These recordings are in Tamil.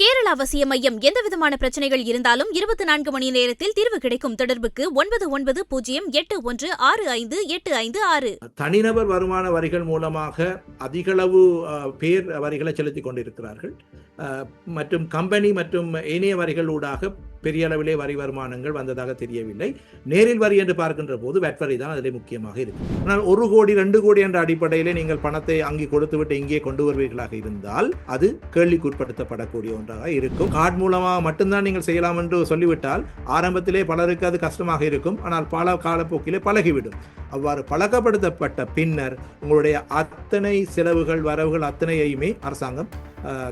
கேரள அவசிய மையம் எந்தவிதமான பிரச்சனைகள் இருந்தாலும் இருபத்தி நான்கு மணி நேரத்தில் தீர்வு கிடைக்கும் தொடர்புக்கு ஒன்பது ஒன்பது பூஜ்ஜியம் எட்டு ஒன்று ஆறு ஐந்து எட்டு ஐந்து ஆறு. தனிநபர் வருமான வரிகள் மூலமாக அதிகளவு பேர் வரிகளை செலுத்திக் கொண்டிருக்கிறார்கள். மற்றும் கம்பெனி மற்றும் இணைய வரிகள் ஊடாக பெரிய அளவிலே வரி வருமானங்கள் வந்ததாக தெரியவில்லை. நேரில் வரி என்று பார்க்கின்ற போது வெட் வரி தான் அதில் முக்கியமாக இருக்கும் ஆனால் ஒரு கோடி ரெண்டு கோடி என்ற அடிப்படையிலே நீங்கள் பணத்தை அங்கே கொடுத்துவிட்டு இங்கே கொண்டு வருவீர்களாக இருந்தால் அது கேள்விக்குட்படுத்தப்படக்கூடிய ஒன்று ஒன்றாக இருக்கும். கார்டு மூலமாக மட்டும்தான் நீங்கள் செய்யலாம் என்று சொல்லிவிட்டால் ஆரம்பத்திலே பலருக்கு அது கஷ்டமாக இருக்கும். ஆனால் பல காலப்போக்கிலே பழகிவிடும். அவ்வாறு பழக்கப்படுத்தப்பட்ட பின்னர் உங்களுடைய அத்தனை செலவுகள் வரவுகள் அத்தனையுமே அரசாங்கம்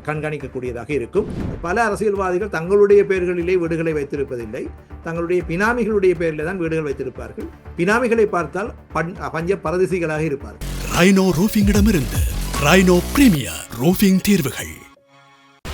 கண்காணிக்கக்கூடியதாக இருக்கும். பல அரசியல்வாதிகள் தங்களுடைய பெயர்களிலே வீடுகளை வைத்திருப்பதில்லை. தங்களுடைய பினாமிகளுடைய பெயரிலே தான் வீடுகள் வைத்திருப்பார்கள். பினாமிகளை பார்த்தால் பஞ்ச பரதிசிகளாக இருப்பார்கள். ரைனோ ரூஃபிங்கிடமிருந்து ரைனோ பிரீமியர் ரூஃபிங் தீர்வுகள்.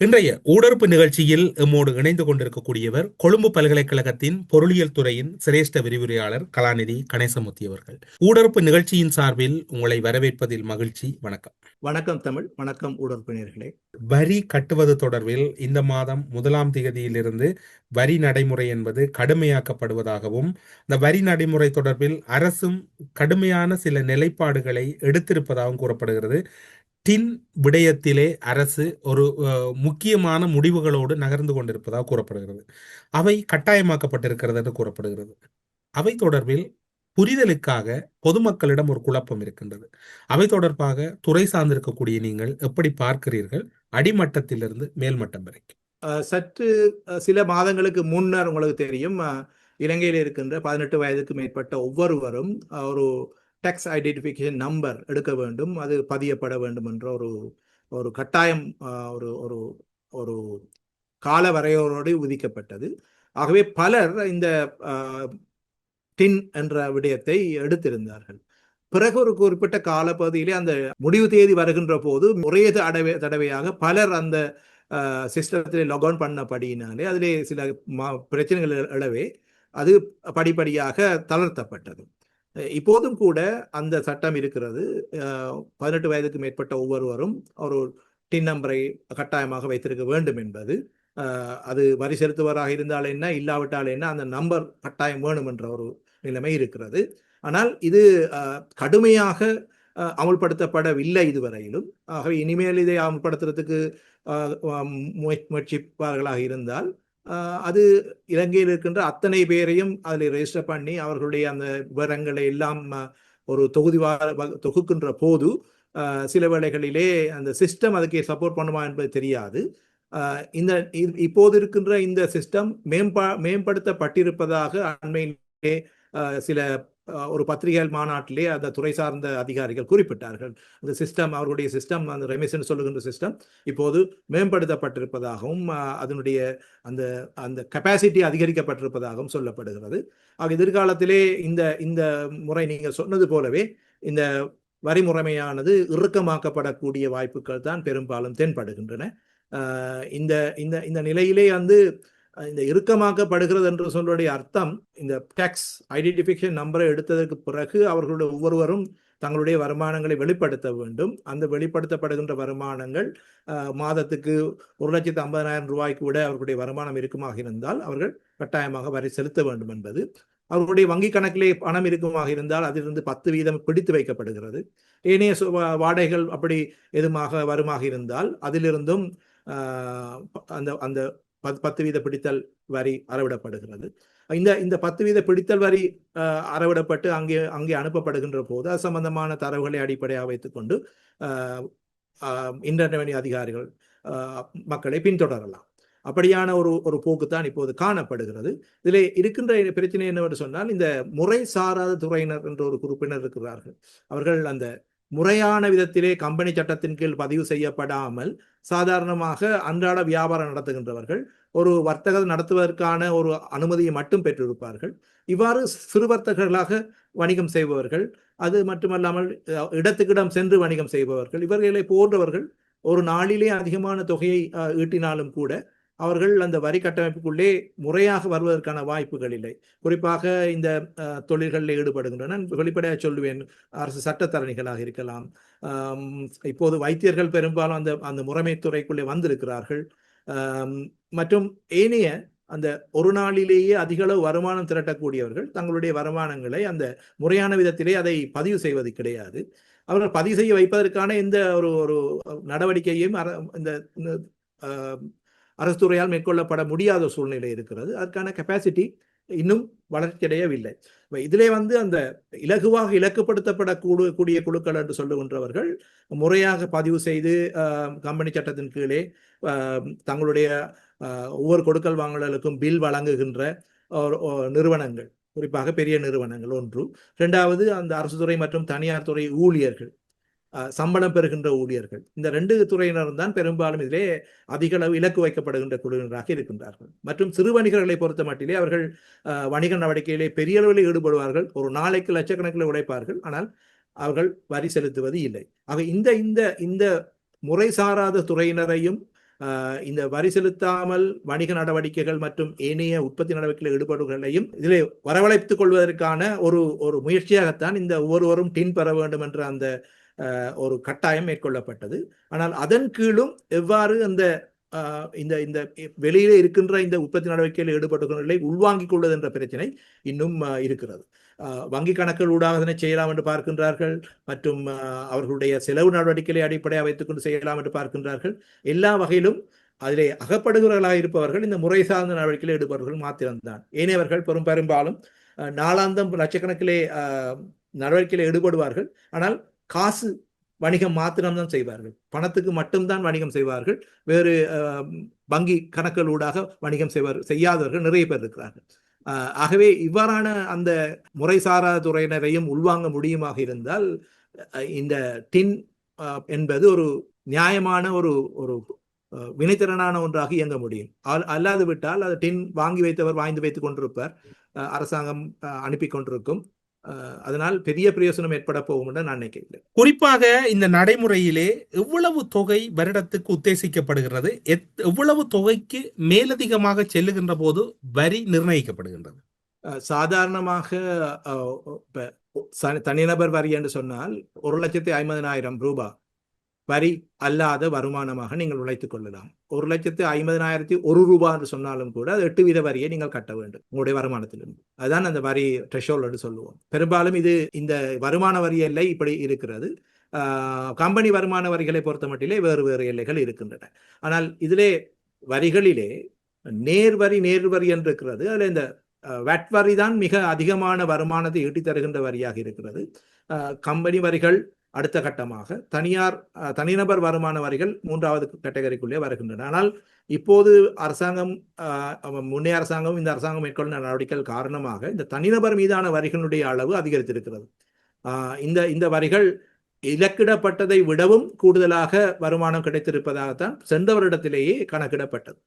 இன்றைய ஊடறுப்பு நிகழ்ச்சியில் எம்மோடு இணைந்து கொண்டிருக்கக்கூடியவர் கொழும்பு பல்கலைக்கழகத்தின் பொருளியல் துறையின் சிரேஷ்ட விரிவுரையாளர் கலாநிதி கணேசமூர்த்தி அவர்கள். ஊடறுப்பு நிகழ்ச்சியின் சார்பில் உங்களை வரவேற்பதில் மகிழ்ச்சி. வணக்கம். வணக்கம் தமிழ். வணக்கம் உடற்பினர்களே வரி கட்டுவது தொடர்பில் இந்த மாதம் முதலாம் தேதியிலிருந்து வரி நடைமுறை என்பது கடுமையாக்கப்படுவதாகவும் இந்த வரி நடைமுறை தொடர்பில் அரசும் கடுமையான சில நிலைப்பாடுகளை எடுத்திருப்பதாகவும் கூறப்படுகிறது. டின் விடயத்திலே அரசு ஒரு முக்கியமான முடிவுகளோடு நகர்ந்து கொண்டிருப்பதாக கூறப்படுகிறது. அவை கட்டாயமாக்கப்பட்டிருக்கிறது என்று கூறப்படுகிறது. அவை தொடர்பில் புரிதலுக்காக பொதுமக்களிடம் ஒரு குழப்பம் இருக்கின்றது. அவை தொடர்பாக துறை சார்ந்திருக்கக்கூடிய நீங்கள் எப்படி பார்க்கிறீர்கள்? அடிமட்டத்திலிருந்து மேல்மட்டம் வரைக்கும். சற்று சில மாதங்களுக்கு முன்னர் உங்களுக்கு தெரியும் இலங்கையில் இருக்கின்ற பதினெட்டு வயதுக்கு மேற்பட்ட ஒவ்வொருவரும் ஒரு டேக்ஸ் ஐடென்டிஃபிகேஷன் நம்பர் எடுக்க வேண்டும். அது பதியப்பட வேண்டும் என்ற ஒரு ஒரு கட்டாயம் ஒரு ஒரு ஒரு கால வரையறையோடு விதிக்கப்பட்டது. ஆகவே பலர் இந்த டின் என்ற விடயத்தை எடுத்திருந்தார்கள். பிறகு ஒரு குறிப்பிட்ட காலப்பகுதியிலே அந்த முடிவு தேதி வருகின்ற போது ஒரே தடவை தடவையாக பலர் அந்த சிஸ்டத்திலே லாக்அவுன் பண்ணபடியினாலே அதிலே சில பிரச்சனைகள் எழவே அது படிப்படியாக தளர்த்தப்பட்டது. இப்போதும் கூட அந்த சட்டம் இருக்கிறது. பதினெட்டு வயதுக்கு மேற்பட்ட ஒவ்வொருவரும் ஒரு டின் நம்பரை கட்டாயமாக வைத்திருக்க வேண்டும் என்பது. அது வரி செலுத்துவராக இருந்தால் என்ன இல்லாவிட்டால் என்ன அந்த நம்பர் கட்டாயம் வேணும் என்ற ஒரு நிலைமை இருக்கிறது. ஆனால் இது கடுமையாக அமுல்படுத்தப்படவில்லை இதுவரையிலும். ஆகவே இனிமேல் இதை அமுல்படுத்துறதுக்கு முயற்சிப்பார்களாக இருந்தால் அது இலங்கையில் இருக்கின்ற அத்தனை பேரையும் அதில் ரெஜிஸ்டர் பண்ணி அவர்களுடைய அந்த விவரங்களை எல்லாம் ஒரு தொகுதிவா தொகுக்கின்ற போது சில வேளைகளிலே அந்த சிஸ்டம் அதுக்கு சப்போர்ட் பண்ணுமா என்பது தெரியாது. இந்த இப்போது இருக்கின்ற இந்த சிஸ்டம் மேம்பா மேம்படுத்தப்பட்டிருப்பதாக அண்மையிலே சில ஒரு பத்திரிகை மாநாட்டிலே அந்த துறை சார்ந்த அதிகாரிகள் குறிப்பிட்டார்கள். அந்த சிஸ்டம் அவர்களுடைய சிஸ்டம் அந்த ரெமிஷன் சொல்லுகின்ற சிஸ்டம் இப்போது மேம்படுத்தப்பட்டிருப்பதாகவும் அதனுடைய அந்த அந்த கெப்பாசிட்டி அதிகரிக்கப்பட்டிருப்பதாகவும் சொல்லப்படுகிறது. ஆக எதிர்காலத்திலே இந்த இந்த முறை நீங்கள் சொன்னது போலவே இந்த வரி முறைமையானது இறுக்கமாக்கப்படக்கூடிய வாய்ப்புகள் தான் பெரும்பாலும் தென்படுகின்றன. இந்த இந்த இந்த நிலையிலே வந்து இந்த இறுக்கமாக்கப்படுகிறது என்று சொல்லுடைய அர்த்தம் இந்த டேக்ஸ் ஐடென்டிஃபிகேஷன் நம்பரை எடுத்ததற்கு பிறகு அவர்களுடைய ஒவ்வொருவரும் தங்களுடைய வருமானங்களை வெளிப்படுத்த வேண்டும். அந்த வெளிப்படுத்தப்படுகின்ற வருமானங்கள் மாதத்துக்கு ஒரு லட்சத்து ஐம்பதாயிரம் ரூபாய்க்கு விட அவர்களுடைய வருமானம் இருக்குமாக இருந்தால் அவர்கள் கட்டாயமாக வரி செலுத்த வேண்டும் என்பது. அவர்களுடைய வங்கி கணக்கிலே பணம் இருக்குமாக இருந்தால் அதிலிருந்து பத்து வீதம் பிடித்து வைக்கப்படுகிறது. ஏனைய சு- வா- வாடகைகள் அப்படி எதுமாக வருமாக இருந்தால் அதிலிருந்தும் அந்த அந்த பத்து வீத பிடித்தல் வரி அறவிடப்படுகிறது. இந்த இந்த பத்து வீத பிடித்தல் வரி அறவிடப்பட்டு அங்கே அங்கே அனுப்பப்படுகின்ற போது அது சம்பந்தமான தரவுகளை அடிப்படையாக வைத்துக்கொண்டு இன்டர் அதிகாரிகள் மக்களை பின்தொடரலாம். அப்படியான ஒரு ஒரு போக்கு தான் இப்போது காணப்படுகிறது. இதில் இருக்கின்ற பிரச்சனை என்னவென்று சொன்னால் இந்த முறை சாராத துறையினர் என்ற ஒரு குறிப்பினர் இருக்கிறார்கள். அவர்கள் அந்த முறையான விதத்திலே கம்பெனி சட்டத்தின் கீழ் பதிவு செய்யப்படாமல் சாதாரணமாக அன்றாட வியாபாரம் நடத்துகின்றவர்கள் ஒரு வர்த்தகம் நடத்துவதற்கான ஒரு அனுமதியை மட்டும் பெற்றிருப்பார்கள். இவ்வாறு சிறு வர்த்தகர்களாக வணிகம் செய்பவர்கள் அது மட்டுமல்லாமல் இடத்துக்கிடம் சென்று வணிகம் செய்பவர்கள் இவர்களை போன்றவர்கள் ஒரு நாளிலே அதிகமான தொகையை ஈட்டினாலும் கூட அவர்கள் அந்த வரி கட்டமைப்புக்குள்ளே முறையாக வருவதற்கான வாய்ப்புகள் இல்லை. குறிப்பாக இந்த தொழில்களில் ஈடுபடுகின்றன. வெளிப்படையாக சொல்லுவேன் அரசு சட்டத்தரணிகளாக இருக்கலாம். இப்போது வைத்தியர்கள் பெரும்பாலும் அந்த அந்த முறைமைத்துறைக்குள்ளே வந்திருக்கிறார்கள். மற்றும் ஏனைய அந்த ஒரு நாளிலேயே அதிகளவு வருமானம் திரட்டக்கூடியவர்கள் தங்களுடைய வருமானங்களை அந்த முறையான விதத்திலே அதை பதிவு செய்வது கிடையாது. அவர்கள் பதிவு செய்ய வைப்பதற்கான எந்த ஒரு ஒரு நடவடிக்கையும் இந்த அரசு துறையால் மேற்கொள்ளப்பட முடியாத சூழ்நிலை இருக்கிறது. அதற்கான கெப்பாசிட்டி இன்னும் வளர்ச்சியடையவில்லை. இதிலே வந்து அந்த இலகுவாக இலக்குப்படுத்தப்படக்கூடு கூடிய குழுக்கள் என்று சொல்லுகின்றவர்கள் முறையாக பதிவு செய்து கம்பெனி சட்டத்தின் கீழே தங்களுடைய ஒவ்வொரு கொடுக்கல் வாங்கலுக்கும் பில் வழங்குகின்ற நிறுவனங்கள். குறிப்பாக பெரிய நிறுவனங்கள். ஒன்று. இரண்டாவது அந்த அரசு துறை மற்றும் தனியார் துறை ஊழியர்கள். சம்பளம் பெறுகின்ற ஊழியர்கள். இந்த ரெண்டு துறையினரும் தான் பெரும்பாலும் இதிலே அதிக அளவு இலக்கு வைக்கப்படுகின்ற குழுவினராக இருக்கின்றார்கள். மற்றும் சிறு வணிகர்களை பொறுத்த மட்டிலே அவர்கள் வணிக நடவடிக்கையிலே பெரிய அளவில் ஈடுபடுவார்கள். ஒரு நாளைக்கு லட்சக்கணக்கில் உழைப்பார்கள். ஆனால் அவர்கள் வரி செலுத்துவது இல்லை. ஆக இந்த இந்த இந்த முறை சாராத துறையினரையும் இந்த வரி செலுத்தாமல் வணிக நடவடிக்கைகள் மற்றும் ஏனைய உற்பத்தி நடவடிக்கைகளில் ஈடுபடுவர்களையும் இதிலே வரவழைத்துக் கொள்வதற்கான ஒரு ஒரு முயற்சியாகத்தான் இந்த ஒவ்வொருவரும் டின் பெற வேண்டும் என்ற அந்த ஒரு கட்டாயம் மேற்கொள்ளப்பட்டது. ஆனால் அதன் கீழும் எவ்வாறு அந்த இந்த இந்த வெளியிலே இருக்கின்ற இந்த உற்பத்தி நடவடிக்கையில் ஈடுபட்டுகளை உள்வாங்கிக் கொள்வது என்ற பிரச்சனை இன்னும் இருக்கிறது. வங்கி கணக்குகள் ஊடாக அதனை செய்யலாம் என்று பார்க்கின்றார்கள். மற்றும் அவர்களுடைய செலவு நடவடிக்கைகளை அடிப்படையாக வைத்துக்கொண்டு செய்யலாம் என்று பார்க்கின்றார்கள். எல்லா வகையிலும் அதிலே அகப்படுகிறவர்களாக இருப்பவர்கள் இந்த முறை சார்ந்த நடவடிக்கையில் ஈடுபவர்கள் மாத்திரம்தான். ஏனையவர்கள் பெரும் பெரும்பாலும் நாளாந்தம் லட்சக்கணக்கிலே நடவடிக்கையில் ஈடுபடுவார்கள். ஆனால் காசு வணிகம் மாத்திரம்தான் செய்வார்கள். பணத்துக்கு மட்டும்தான் வணிகம் செய்வார்கள். வேறு வங்கி கணக்குகள் ஊடாக வணிகம் செய்வார் செய்யாதவர்கள் நிறைய பேர் இருக்கிறார்கள். ஆகவே இவ்வாறான அந்த முறைசாரா துறையினரையும் உள்வாங்க முடியுமாக இருந்தால் இந்த டின் என்பது ஒரு நியாயமான ஒரு ஒரு வினைத்திறனான ஒன்றாக இயங்க முடியும். அல்- அல்லாது விட்டால் அது டின் வாங்கி வைத்தவர் வாய்ந்து வைத்துக் கொண்டிருப்பார். அஹ், அரசாங்கம் அஹ், அனுப்பி கொண்டிருக்கும். அதனால் பெரிய பிரயோசனம் ஏற்பட போகும் என்று நான் நினைக்கிறேன். குறிப்பாக இந்த நடைமுறையிலே எவ்வளவு தொகை வருடத்துக்கு உத்தேசிக்கப்படுகிறது? எத்- எவ்வளவு தொகைக்கு மேலதிகமாக செல்லுகின்ற போது வரி நிர்ணயிக்கப்படுகின்றது? அஹ் சாதாரணமாக தனிநபர் வரி என்று சொன்னால் ஒரு லட்சத்தி ஐம்பதனாயிரம் ரூபாய். வரி அல்லாத வருமானமாக நீங்கள் உழைத்துக் கொள்ளலாம். ஒரு லட்சத்து ஐம்பதனாயிரத்தி ஒரு ரூபாய் என்று சொன்னாலும் கூட அது எட்டு வீத வரியை நீங்கள் கட்ட வேண்டும் உங்களுடைய வருமானத்திலிருந்து. அதுதான் அந்த வரி ட்ரெஷோல் என்று சொல்லுவோம். பெரும்பாலும் இது இந்த வருமான வரி எல்லை இப்படி இருக்கிறது. ஆஹ், கம்பெனி வருமான வரிகளை பொறுத்த மட்டிலே வேறு வேறு எல்லைகள் இருக்கின்றன. ஆனால் இதிலே வரிகளிலே நேர்வரி நேர்வரி என்று இருக்கிறது அதில் இந்த வெட் வரி தான் மிக அதிகமான வருமானத்தை ஈட்டி தருகின்ற வரியாக இருக்கிறது. கம்பெனி வரிகள் அடுத்த கட்டமாக தனியார் தனிநபர் வருமான வரிகள் மூன்றாவது கேட்டகரிக்குள்ளே வருகின்றன. ஆனால் இப்போது அரசாங்கம் முன்னே அரசாங்கம் இந்த அரசாங்கம் மேற்கொண்ட நடவடிக்கைகள் காரணமாக இந்த தனிநபர் மீதான வரிகளுடைய அளவு அதிகரித்திருக்கிறது. இந்த இந்த வரிகள் இலக்கிடப்பட்டதை விடவும் கூடுதலாக வருமானம் கிடைத்திருப்பதாகத்தான் சென்ற வருடத்திலேயே கணக்கிடப்பட்டது.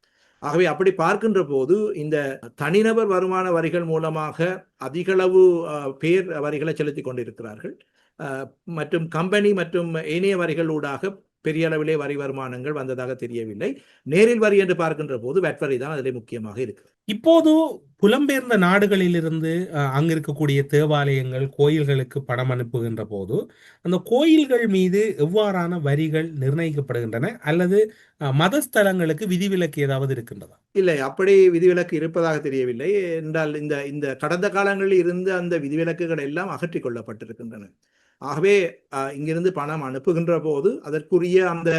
ஆகவே அப்படி பார்க்கின்ற போது இந்த தனிநபர் வருமான வரிகள் மூலமாக அதிகளவு பேர் வரிகளை செலுத்திக் கொண்டிருக்கிறார்கள். மற்றும் கம்பெனி மற்றும் ஏனைய வரிகள் ஊடாக பெரிய அளவிலே வரி வருமானங்கள் வந்ததாக தெரியவில்லை. நேரில் வரி என்று பார்க்கின்ற போது வெட் வரி தான் அதிலே முக்கியமாக இருக்கு இப்போது புலம்பெயர்ந்த நாடுகளிலிருந்து அங்கு இருக்கக்கூடிய தேவாலயங்கள் கோயில்களுக்கு பணம் அனுப்புகின்ற போது அந்த கோயில்கள் மீது எவ்வாறான வரிகள் நிர்ணயிக்கப்படுகின்றன? அல்லது மதஸ்தலங்களுக்கு விதிவிலக்கு ஏதாவது இருக்கின்றதா? இல்லை அப்படி விதிவிலக்கு இருப்பதாக தெரியவில்லை. என்றால் இந்த இந்த கடந்த காலங்களில் இருந்த அந்த விதிவிலக்குகள் எல்லாம் அகற்றிக் கொள்ளப்பட்டிருக்கின்றன. ஆகவே அஹ், இங்கிருந்து பணம் அனுப்புகின்ற போது அதற்குரிய அந்த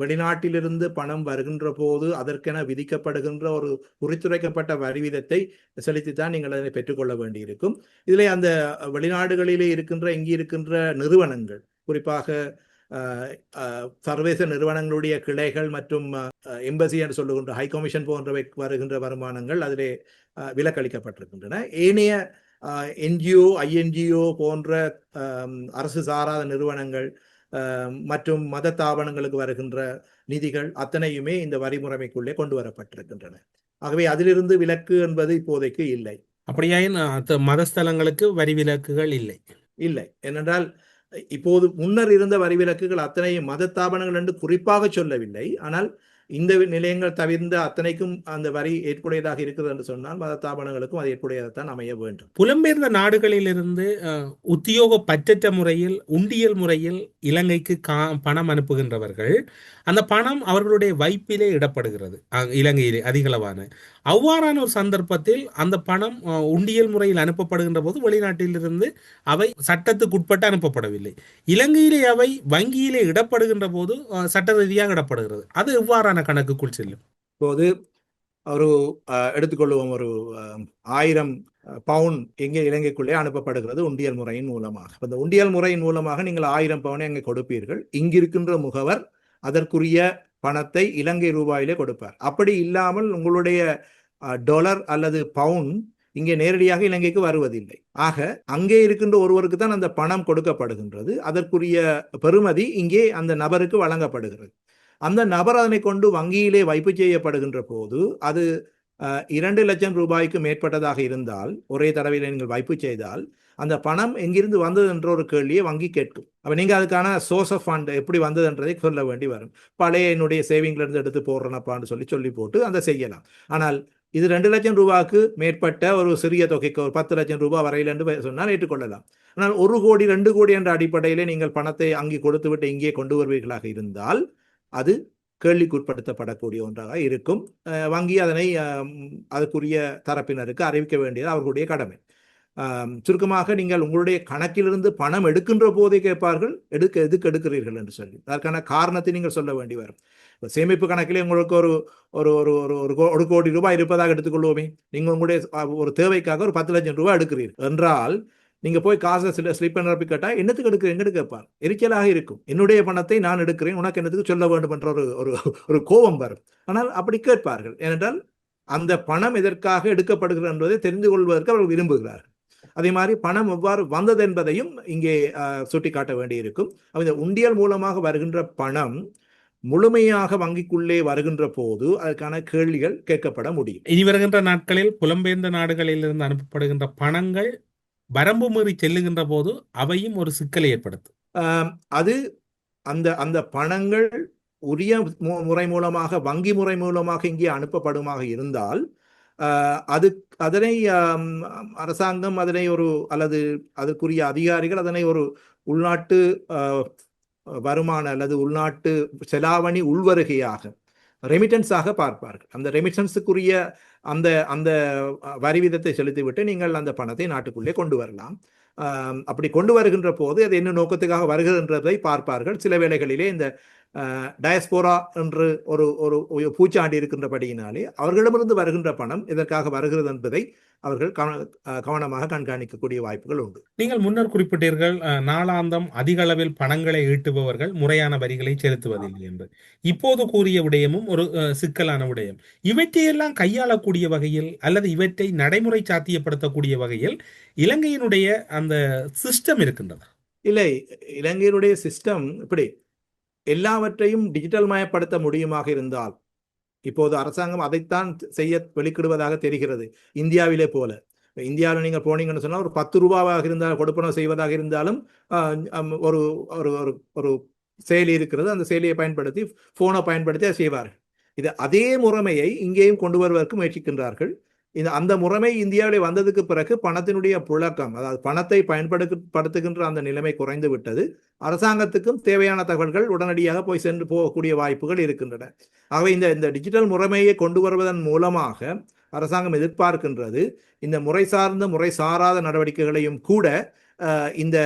வெளிநாட்டிலிருந்து பணம் வருகின்ற போது அதற்கென விதிக்கப்படுகின்ற ஒரு குறித்துரைக்கப்பட்ட வரி வீதத்தை செலுத்தித்தான் நீங்கள் அதனை பெற்றுக்கொள்ள வேண்டியிருக்கும். இதில் அந்த வெளிநாடுகளிலே இருக்கின்ற இங்கே இருக்கின்ற நிறுவனங்கள் குறிப்பாக சர்வதேச நிறுவனங்களுடைய கிளைகள் மற்றும் எம்பசி என்று சொல்லுகின்ற ஹை கமிஷன் போன்றவை வருகின்ற வருமானங்கள் அதிலே அஹ், விலக்களிக்கப்பட்டிருக்கின்றன ஏனைய என்ஜிஓ ஐஎன்ஜிஓ போன்ற அரசு சாராத நிறுவனங்கள் மற்றும் மத தாபனங்களுக்கு வருகின்ற நிதிகள் அத்தனையுமே இந்த வரி முறைமைக்குள்ளே கொண்டு வரப்பட்டிருக்கின்றன. ஆகவே அதிலிருந்து விலக்கு என்பது இப்போதைக்கு இல்லை. அப்படியாயின் மதஸ்தலங்களுக்கு வரி விலக்குகள் இல்லை. இல்லை. ஏனென்றால் இப்போது முன்னர் இருந்த வரி விலக்குகள் அத்தனையும் மத தாபனங்கள் என்று குறிப்பாக சொல்லவில்லை. ஆனால் இந்த நிலையங்கள் தவிர்ந்த அத்தனைக்கும் அந்த வரி ஏற்புடையதாக இருக்குது என்று சொன்னால் மத தாபனங்களுக்கும் அது ஏற்புடையதான் அமைய வேண்டும். புலம்பெயர்ந்த நாடுகளிலிருந்து உத்தியோக பற்றற்ற முறையில் உண்டியல் முறையில் இலங்கைக்கு கா பணம் அனுப்புகின்றவர்கள் அந்த பணம் அவர்களுடைய வைப்பிலே இடப்படுகிறது இலங்கையிலே அதிகளவான. அவ்வாறான ஒரு சந்தர்ப்பத்தில் அந்த பணம் உண்டியல் முறையில் அனுப்பப்படுகின்ற போது வெளிநாட்டிலிருந்து அவை சட்டத்துக்குட்பட்டு அனுப்பப்படவில்லை. இலங்கையிலே அவை வங்கியிலே இடப்படுகின்ற போது சட்ட ரீதியாக இடப்படுகிறது. அது எவ்வாறான கணக்குக்குள் செல்லும்? இப்போது ஒரு அஹ், எடுத்துக்கொள்வோம் ஒரு ஆயிரம் பவுன் எங்கே இலங்கைக்குள்ளே அனுப்பப்படுகிறது உண்டியல் முறையின் மூலமாக. அந்த இந்த உண்டியல் முறையின் மூலமாக நீங்கள் ஆயிரம் பவுனை அங்கே கொடுப்பீர்கள். இங்கிருக்கின்ற முகவர் அதற்குரிய பணத்தை இலங்கை ரூபாயிலே கொடுப்பார். அப்படி இல்லாமல் உங்களுடைய டொலர் டாலர் அல்லது பவுன் இங்கே நேரடியாக இலங்கைக்கு வருவதில்லை. ஆக அங்கே இருக்கின்ற ஒருவருக்கு தான் அந்த பணம் கொடுக்கப்படுகின்றது. அதற்குரிய பெறுமதி இங்கே அந்த நபருக்கு வழங்கப்படுகிறது. அந்த நபர் அதனை கொண்டு வங்கியிலே வைப்பு செய்யப்படுகின்ற போது அது இரண்டு லட்சம் ரூபாய்க்கு மேற்பட்டதாக இருந்தால் ஒரே தடவையில் நீங்கள் வைப்பு செய்தால் அந்த பணம் எங்கிருந்து வந்தது என்ற ஒரு கேள்வியை வங்கி கேட்கும். அப்ப நீங்க அதுக்கான சோர்ஸ் ஆஃப் ஃபண்ட் எப்படி வந்ததுன்றதை சொல்ல வேண்டி வரும். பழைய என்னுடைய சேவிங்ல இருந்து எடுத்து போடுறேனப்பான்னு சொல்லி சொல்லி போட்டு அதை செய்யலாம். ஆனால் இது ரெண்டு லட்சம் ரூபாய்க்கு மேற்பட்ட ஒரு சிறிய தொகைக்கு ஒரு பத்து லட்சம் ரூபாய் வரையில் என்று சொன்னால் ஏற்றுக்கொள்ளலாம். ஆனால் ஒரு கோடி ரெண்டு கோடி என்ற அடிப்படையிலே நீங்கள் பணத்தை அங்கே கொடுத்து விட்டு இங்கே கொண்டு வருவீர்களாக இருந்தால் அது கேள்விக்குட்படுத்தப்படக்கூடிய ஒன்றாக இருக்கும். வங்கி அதனை அதற்குரிய தரப்பினருக்கு அறிவிக்க வேண்டியது அவர்களுடைய கடமை. சுருக்கமாக நீங்கள் உங்களுடைய கணக்கிலிருந்து பணம் எடுக்கின்ற போதே கேட்பார்கள் எடுக்க எதுக்கு எடுக்கிறீர்கள் என்று சொல்லி. அதற்கான காரணத்தை நீங்கள் சொல்ல வேண்டி வரும். சேமிப்பு கணக்கிலே உங்களுக்கு ஒரு ஒரு ஒரு ஒரு ஒரு கோ- ஒரு கோடி ரூபாய் இருப்பதாக எடுத்துக்கொள்வோமே. நீங்கள் உங்களுடைய ஒரு தேவைக்காக ஒரு பத்து லட்சம் ரூபாய் எடுக்கிறீர்கள். என்றால் நீங்கள் போய் காசை சில ஸ்லிப் நிரப்பி கேட்டால் என்னத்துக்கு எடுக்கிறீங்கன்னு கேட்பார்? எரிச்சலாக இருக்கும். என்னுடைய பணத்தை நான் எடுக்கிறேன் உனக்கு என்னத்துக்கு சொல்ல வேண்டும் என்ற ஒரு ஒரு ஒரு கோபம் வரும். ஆனால் அப்படி கேட்பார்கள். ஏனென்றால் அந்த பணம் எதற்காக எடுக்கப்படுகிறது என்பதை தெரிந்து கொள்வதற்கு அவர்கள் விரும்புகிறார்கள். அதே மாதிரி பணம் எவ்வாறு வந்தது என்பதையும் இங்கே சுட்டிக்காட்ட வேண்டியிருக்கும். இந்த உண்டியல் மூலமாக வருகின்ற பணம் முழுமையாக வங்கிக்குள்ளே வருகின்ற போது அதற்கான கேள்விகள் கேட்கப்பட முடியும். இனி வருகின்ற நாட்களில் புலம்பெயர்ந்த நாடுகளிலிருந்து அனுப்பப்படுகின்ற பணங்கள் வரம்பு மீறி செல்லுகின்ற போது அவையும் ஒரு சிக்கலை ஏற்படுத்தும். அது அந்த அந்த பணங்கள் உரிய முறை மூலமாக வங்கி முறை மூலமாக இங்கே அனுப்பப்படுமாக இருந்தால் அது அதனை அரசாங்கம் அதனை ஒரு அல்லது அதற்குரிய அதிகாரிகள் அதனை ஒரு உள்நாட்டு வருமான அல்லது உள்நாட்டு செலாவணி உள்வருகையாக ரெமிட்டன்ஸாக பார்ப்பார்கள். அந்த ரெமிட்டன்ஸுக்குரிய அந்த அந்த வரி விதத்தை செலுத்திவிட்டு நீங்கள் அந்த பணத்தை நாட்டுக்குள்ளே கொண்டு வரலாம். அப்படி கொண்டு வருகின்ற போது அது என்ன நோக்கத்துக்காக வருகிறன்றதை பார்ப்பார்கள். சில வேளைகளிலே இந்த டயஸ்போரா என்று ஒரு ஒரு பூச்சாண்டி இருக்கின்றபடியினாலே அவர்களிடமிருந்து வருகின்ற பணம் இதற்காக வருகிறது என்பதை அவர்கள் கவனமாக கண்காணிக்கக்கூடிய வாய்ப்புகள் உண்டு. நீங்கள் முன்னர் குறிப்பிட்டீர்கள் நாளாந்தம் அதிக அளவில் பணங்களை ஈட்டுபவர்கள் முறையான வரிகளை செலுத்துவதில்லை என்று. இப்போது கூறிய விடயமும் ஒரு சிக்கலான விடயம். இவற்றையெல்லாம் கையாளக்கூடிய வகையில் அல்லது இவற்றை நடைமுறை சாத்தியப்படுத்தக்கூடிய வகையில் இலங்கையினுடைய அந்த சிஸ்டம் இருக்கின்றது? இல்லை இலங்கையினுடைய சிஸ்டம் இப்படி எல்லாவற்றையும் டிஜிட்டல் மயப்படுத்த முடியுமாக இருந்தால் இப்போது அரசாங்கம் அதைத்தான் செய்ய வெளிக்கிடுவதாக தெரிகிறது இந்தியாவிலே போல. இந்தியாவில் நீங்கள் போனீங்கன்னு சொன்னால் ஒரு பத்து ரூபாவாக இருந்தால் கொடுப்பனவு செய்வதாக இருந்தாலும் ஒரு ஒரு ஒரு ஒரு செயலி இருக்கிறது அந்த செயலியை பயன்படுத்தி ஃபோனை பயன்படுத்தி செய்வார்கள். இது அதே முறைமையை இங்கேயும் கொண்டு வருவதற்கு முயற்சிக்கின்றார்கள். இந்த அந்த முறைமை இந்தியாவிலே வந்ததுக்கு பிறகு பணத்தினுடைய புழக்கம் அதாவது பணத்தை பயன்படுத்தப்படுத்துகின்ற அந்த நிலைமை குறைந்து விட்டது. அரசாங்கத்துக்கும் தேவையான தகவல்கள் உடனடியாக போய் சென்று போகக்கூடிய வாய்ப்புகள் இருக்கின்றன. ஆகவே இந்த இந்த டிஜிட்டல் முறைமையை கொண்டு வருவதன் மூலமாக அரசாங்கம் எதிர்பார்க்கின்றது. இந்த முறை சார்ந்த முறை சாராத நடவடிக்கைகளையும் கூட இந்த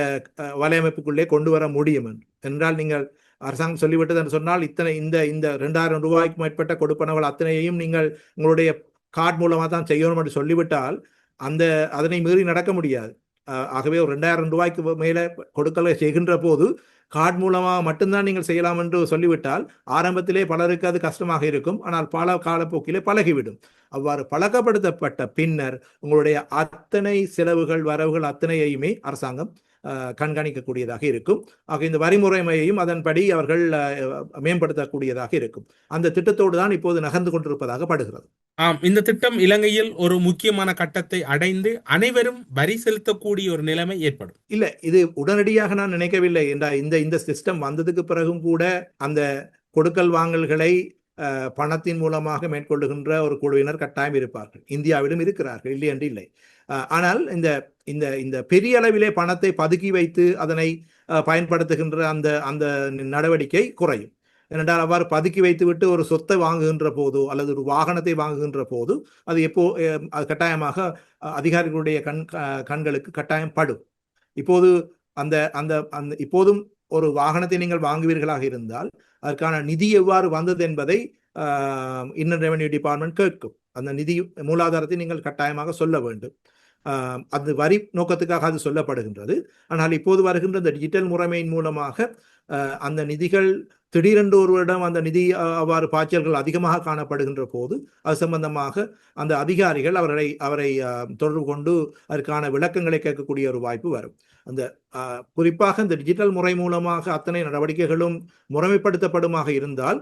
வலையமைப்புக்குள்ளே கொண்டு வர முடியும். என்றால் நீங்கள் அரசாங்கம் சொல்லிவிட்டது என்று சொன்னால் இத்தனை இந்த இந்த ரெண்டாயிரம் ரூபாய்க்கு மேற்பட்ட கொடுப்பனவுகள் அத்தனையையும் நீங்கள் உங்களுடைய கார்டு மூலமாக தான் செய்யணும் என்று சொல்லிவிட்டால் அந்த அதனை மீறி நடக்க முடியாது. ஆகவே ஒரு ரெண்டாயிரம் ரூபாய்க்கு மேலே கொடுக்கலை செய்கின்ற போது கார்டு மூலமாக மட்டும்தான் நீங்கள் செய்யலாம் என்று சொல்லிவிட்டால் ஆரம்பத்திலே பலருக்கு அது கஷ்டமாக இருக்கும். ஆனால் பல காலப்போக்கிலே பழகிவிடும். அவ்வாறு பழக்கப்படுத்தப்பட்ட பின்னர் உங்களுடைய அத்தனை செலவுகள் வரவுகள் அத்தனையுமே அரசாங்கம் கண்காணிக்கக்கூடியதாக இருக்கும். ஆக இந்த வரிமுறைமையையும் அதன்படி அவர்கள் மேம்படுத்தக்கூடியதாக இருக்கும். அந்த திட்டத்தோடு தான் இப்போது நகர்ந்து கொண்டிருப்பதாக படுகிறது. ஆம். இந்த திட்டம் இலங்கையில் ஒரு முக்கியமான கட்டத்தை அடைந்து அனைவரும் வரி செலுத்தக்கூடிய ஒரு நிலைமை ஏற்படும். இல்ல இது உடனடியாக நான் நினைக்கவில்லை. என்ற இந்த இந்த சிஸ்டம் வந்ததுக்கு பிறகும் கூட அந்த கொடுக்கல் வாங்கல்களை பணத்தின் மூலமாக மேற்கொள்ளுகின்ற ஒரு குழுவினர் கட்டாயம் இருப்பார்கள். இந்தியாவிலும் இருக்கிறார்கள் இல்லை என்று இல்லை. ஆனால் இந்த இந்த இந்த பெரிய அளவிலே பணத்தை பதுக்கி வைத்து அதனை பயன்படுத்துகின்ற அந்த அந்த நடவடிக்கை குறையும். ஏனென்றால் அவ்வாறு பதுக்கி வைத்துவிட்டு ஒரு சொத்தை வாங்குகின்ற போதோ அல்லது ஒரு வாகனத்தை வாங்குகின்ற போது அது எப்போ அது கட்டாயமாக அதிகாரிகளுடைய கண் கண்களுக்கு கட்டாயம் படும். இப்போது அந்த அந்த அந்த இப்போதும் ஒரு வாகனத்தை நீங்கள் வாங்குவீர்களாக இருந்தால் அதற்கான நிதி எவ்வாறு வந்தது என்பதை இன்னர் ரெவென்யூ டிபார்ட்மெண்ட் கேட்கும். அந்த நிதி மூலாதாரத்தை நீங்கள் கட்டாயமாக சொல்ல வேண்டும். ஆஹ் அது வரி நோக்கத்துக்காக அது சொல்லப்படுகின்றது. ஆனால் இப்போது வருகின்ற இந்த டிஜிட்டல் முறைமையின் மூலமாக அந்த நிதிகள் திடீரென்று ஒருவரிடம் அந்த நிதி அவ்வாறு பாய்ச்சல்கள் அதிகமாக காணப்படுகின்ற போது அது சம்பந்தமாக அந்த அதிகாரிகள் அவர்களை அவரை தொடர்பு கொண்டு அதற்கான விளக்கங்களை கேட்கக்கூடிய ஒரு வாய்ப்பு வரும். அந்த குறிப்பாக இந்த டிஜிட்டல் முறை மூலமாக அத்தனை நடவடிக்கைகளும் முறைமைப்படுத்தப்படுமாக இருந்தால்